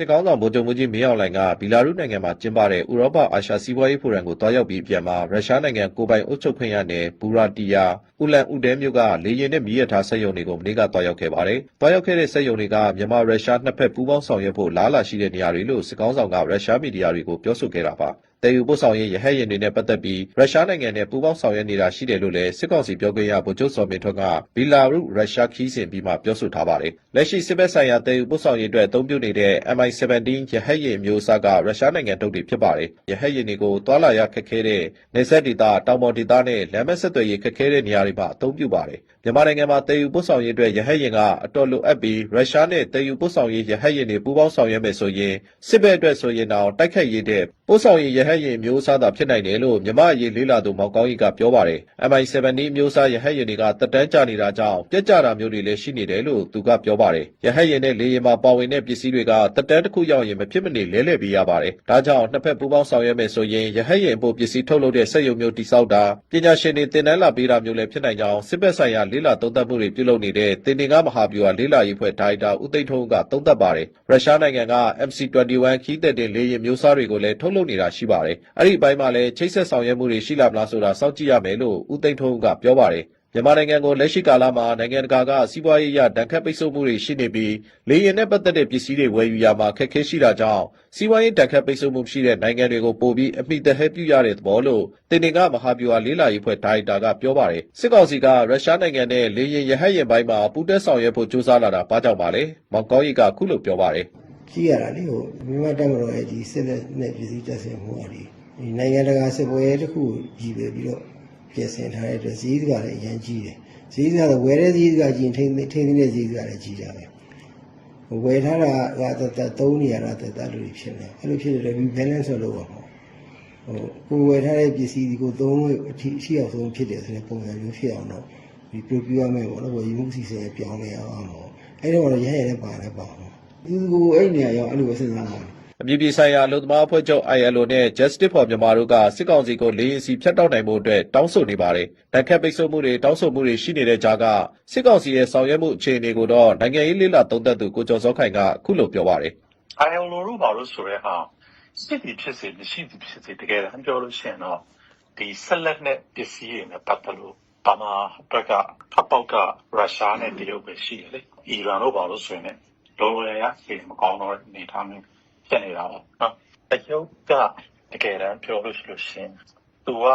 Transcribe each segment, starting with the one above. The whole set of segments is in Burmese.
စစ်ကောင်းဆောင်ဗိုလ်ချုပ်မှုကြီးမင်းအောင်လှိုင်ကဘီလာရုနိုင်ငံမှာကျင်းပတဲ့ဥရောပအာရှစီးပွားရေးဖိုရမ်ကိုတွားရောက်ပြီးအပြန်မှာရုရှားနိုင်ငံကိုပိုင်အုပ်ချုပ်ခွင့်ရနယ်ဘူရာတီယာဥလန်ဥဒဲမြို့ကလေယာဉ်နဲ့မီးရထားစက်ရုံတွေကိုမနေ့ကတွားရောက်ခဲ့ပါတယ်။တွားရောက်ခဲ့တဲ့စက်ရုံတွေကမြန်မာရုရှားနှစ်ဖက်ပူးပေါင်းဆောင်ရွက်ဖို့လားလာရှိတဲ့နေရာတွေလို့စစ်ကောင်းဆောင်ကရုရှားမီဒီယာတွေကိုပြောဆိုခဲ့တာပါ။ တည်ယူပို့ဆောင်ရေးရဟတ်ယာဉ်တွေနဲ့ပတ်သက်ပြီးရုရှားနိုင်ငံနဲ့ပူးပေါင်းဆောင်ရွက်နေတာရှိတယ်လို့လည်းစစ်ကောင်စီပြောခွင့်ရဗိုလ်ချုပ်စောမင်းထွန်းကဘီလာရုရုရှားခီးစဉ်ပြီးမှပြောဆိုထားပါတယ်။လက်ရှိစစ်ဘက်ဆိုင်ရာတည်ယူပို့ဆောင်ရေးအတွက်အသုံးပြုနေတဲ့ MI-17 ရဟတ်ယာဉ်မျိုးအစားကရုရှားနိုင်ငံထုတ်တွေဖြစ်ပါတယ်။ရဟတ်ယာဉ်တွေကိုတွာလာရခက်ခဲတဲ့နေဆက်ဒေသတောင်ပေါ်ဒေသနဲ့လမ်းမဆက်သွယ်ရေးခက်ခဲတဲ့နေရာတွေမှာအသုံးပြုပါတယ်။မြန်မာနိုင်ငံမှာတည်ယူပို့ဆောင်ရေးအတွက်ရဟတ်ယာဉ်ကအတော်လိုအပ်ပြီးရုရှားနဲ့တည်ယူပို့ဆောင်ရေးရဟတ်ယာဉ်တွေပူးပေါင်းဆောင်ရွက်မယ်ဆိုရင်စစ်ဘက်အတွက်ဆိုရင်တော့တိုက်ခိုက်ရေးတဲ့ ပို့ဆောင်ရေးရဟတ်ယာဉ်မျိုးအစားသာဖြစ်နိုင်တယ်လို့မြမအရေးလေးလာသူမောင်ကောင်းကြီးကပြောပါတယ်။ MI-17 မျိုးအစားရဟတ်ယာဉ်တွေကတက်တန်းကျနေတာကြောင့်ပြက်ကျတာမျိုးတွေလည်းရှိနေတယ်လို့သူကပြောပါတယ်။ရဟတ်ယာဉ်နဲ့လေယာဉ်မှာပါဝင်တဲ့ပစ္စည်းတွေကတက်တန်းတစ်ခုရောက်ရင်မဖြစ်မနေလဲလှယ်ပေးရပါတယ်။ဒါကြောင့်နှစ်ဖက်ပူးပေါင်းဆောင်ရွက်မယ်ဆိုရင်ရဟတ်ယာဉ်အဖို့ပစ္စည်းထုတ်လုပ်တဲ့စက်ရုံမျိုးတိစောက်တာပညာရှင်တွေတင်တန်းလာပေးတာမျိုးလည်းဖြစ်နိုင်ကြောင်းစစ်ဘက်ဆိုင်ရာလေးလာသုံးသပ်မှုတွေပြုလုပ်နေတဲ့တင်တင်ကမဟာဗျူဟာလေးလာရေးဖွဲ့ဒါရိုက်တာဦးသိန်းထွန်းကသုံးသပ်ပါတယ်။ရုရှားနိုင်ငံက MC21 ခီးသက်တင်လေယာဉ်မျိုးစားတွေကိုလည်းထုတ်လုပ်နေတာရှိပါတယ်။အဲ့ဒီအပိုင်းမှာလည်းချိတ်ဆက်ဆောင်ရွက်မှုတွေရှိလာမလားဆိုတာစောင့်ကြည့်ရမယ်လို့ဦးသိန်းထွန်းကပြောပါတယ်။မြန်မာနိုင်ငံကိုလက်ရှိကာလမှာနိုင်ငံတကာကစီးပွားရေးအရဒဏ်ခတ်ပိတ်ဆို့မှုတွေရှိနေပြီးလေယာဉ်နဲ့ပတ်သက်တဲ့ပစ္စည်းတွေဝယ်ယူရမှာခက်ခဲရှိတာကြောင့်စီးပွားရေးဒဏ်ခတ်ပိတ်ဆို့မှုရှိတဲ့နိုင်ငံတွေကိုပို့ပြီးအမိတဟဲပြုရတဲ့သဘောလို့တင်တင်ကမဟာဗျူဟာလေးလာရေးဖွဲ့ဒါရိုက်တာကပြောပါတယ်စစ်ကောင်စီကရုရှားနိုင်ငံနဲ့လေယာဉ်ရဟတ်ယာဉ်ပိုင်းမှာပူးတွဲဆောင်ရွက်ဖို့ကြိုးစားလာတာဘာကြောင့်ပါလဲမောင်ကောင်းကြီးကခုလိုပြောပါတယ် ကြည့်ရတာလေဟိုမြန်မာတက်မတော်ရဲ့ဒီစစ်လက်နဲ့ပြည်စည်းတပ်ဆင်မှုအရီဒီနိုင်ငံတကာစစ်ပွဲတစ်ခုကြီးပဲပြီးတော့ပြင်ဆင်ထားတဲ့အတွက်ဈေးကလည်းအရင်ကြီးတယ်ဈေးကတော့ဝယ်တဲ့ဈေးကကြီးထိန်းထိန်းတဲ့ဈေးကလည်းကြီးကြပဲဟိုဝယ်ထားတာကတသက်သုံးနေရတာတသက်လူတွေဖြစ်နေအဲ့လိုဖြစ်တယ်ဒီ balance ဆိုလို့ပါဟိုကိုဝယ်ထားတဲ့ပစ္စည်းဒီကိုသုံးလို့အထီးရှိအောင်ဆုံးဖြစ်တယ်ဆိုတဲ့ပုံစံမျိုးဖြစ်အောင်တော့ဒီပြပြရမယ်ပေါ့နော်ဝယ်ယူမှုစီစဉ်ပြောင်းလဲအောင်ပေါ့အဲ့တော့ရဟရနဲ့ပါတယ်ပေါ့ ဒီကိုအဲ့နေရာရောက်အဲ့လိုပဲစဉ်းစားမှာအပြည်ပြည်ဆိုင်ရာအလုံသမားအဖွဲ့ချုပ် ILO နဲ့ Justice for Myanmar တို့ကစစ်ကောင်စီကိုလေရင်စီဖြတ်တောက်နိုင်မှုအတွက်တောင်းဆိုနေပါတယ်။တိုက်ခတ်ပိတ်ဆို့မှုတွေတောင်းဆိုမှုတွေရှိနေတဲ့ကြားကစစ်ကောင်စီရဲ့ဆောင်ရွက်မှုအခြေအနေကိုတော့နိုင်ငံရေးလေးလာသုံးသပ်သူကိုကျော်စောခိုင်ကအခုလိုပြောပါတယ်အိုင်အလိုလို့ပါလို့ဆိုရဲဟာစစ်တီဖြစ်စေမရှိသည်ဖြစ်စေတကယ်တမ်းပြောလို့ရှိရင်တော့ဒီဆက်လက်နဲ့ပစ္စည်းတွေနဲ့ပတ်သက်လို့ပါမာဘက်ကအပေါက်ကရုရှားနဲ့တရုတ်ပဲရှိတယ်လေအီရန်တို့ပါလို့ဆိုရင်လည်း လောလောရရမကောင်းတော့တဲ့အနေထားမျိုးဖြစ်နေတာပေါ့နော်တရုတ်ကတကယ်တမ်းပြောလို့ရှိလို့ရှိရင်သူက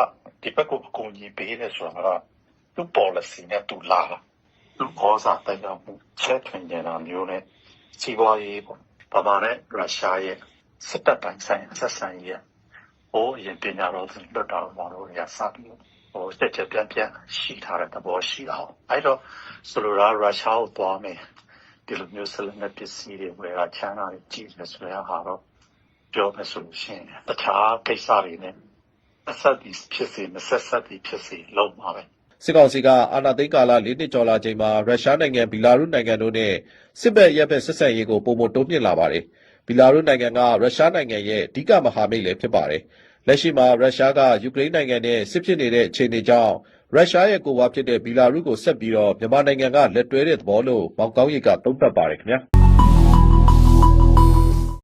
ဒီဘက်ကိုအကူအညီပေးတယ်ဆိုတာကသူ့ policy နဲ့သူလာတာသူခေါ်စားတဲ့ကြောင့်ချက်ထွင်ကြတာမျိုးနဲ့စီးပွားရေးပေါ့ဗမာနဲ့ရုရှားရဲ့စစ်တပ်တိုင်းဆိုင်ဆက်ဆံရေးဟိုအရင်ပညာတော်သူလွတ်တော်မှာတော့ရစပြီးဟိုတက်ချက်ပြန်ပြန်ရှိထားတဲ့သဘောရှိတာ။အဲ့တော့ဆိုလိုတာရုရှားကိုသွားမယ် ဒီလိုမျိုးဆက်လက်ပစ္စည်းတွေဝယ်တာချမ်းသာတွေကြည့်နေဆိုရဟာတော့ပြောမယ်ဆိုလို့ရှိရင်တခြားကိစ္စတွေနဲ့အဆက်ဒီဖြစ်စေမဆက်ဆက်ဒီဖြစ်စေလုံးပါပဲ။စစ်ကောင်စီကအာဏာသိမ်းကာလ၄နှစ်ကျော်လာချိန်မှာရုရှားနိုင်ငံဘီလာရုနိုင်ငံတို့နဲ့စစ်ဘက်ရပ်ဘက်ဆက်ဆံရေးကိုပုံမတိုးမြင့်လာပါတယ်။ဘီလာရုနိုင်ငံကရုရှားနိုင်ငံရဲ့အဓိကမဟာမိတ်လည်းဖြစ်ပါတယ်။လက်ရှိမှာရုရှားကယူကရိန်းနိုင်ငံနဲ့စစ်ဖြစ်နေတဲ့အခြေအနေကြောင့် ရုရှားရဲ့ကိုယ်ဝါဖြစ်တဲ့ဘီလာရုကိုဆက်ပြီးတော့မြန်မာနိုင်ငံကလက်တွဲတဲ့သဘောလို့မောင်ကောင်းရီကသုံးသပ်ပါတယ်ခင်ဗျာ။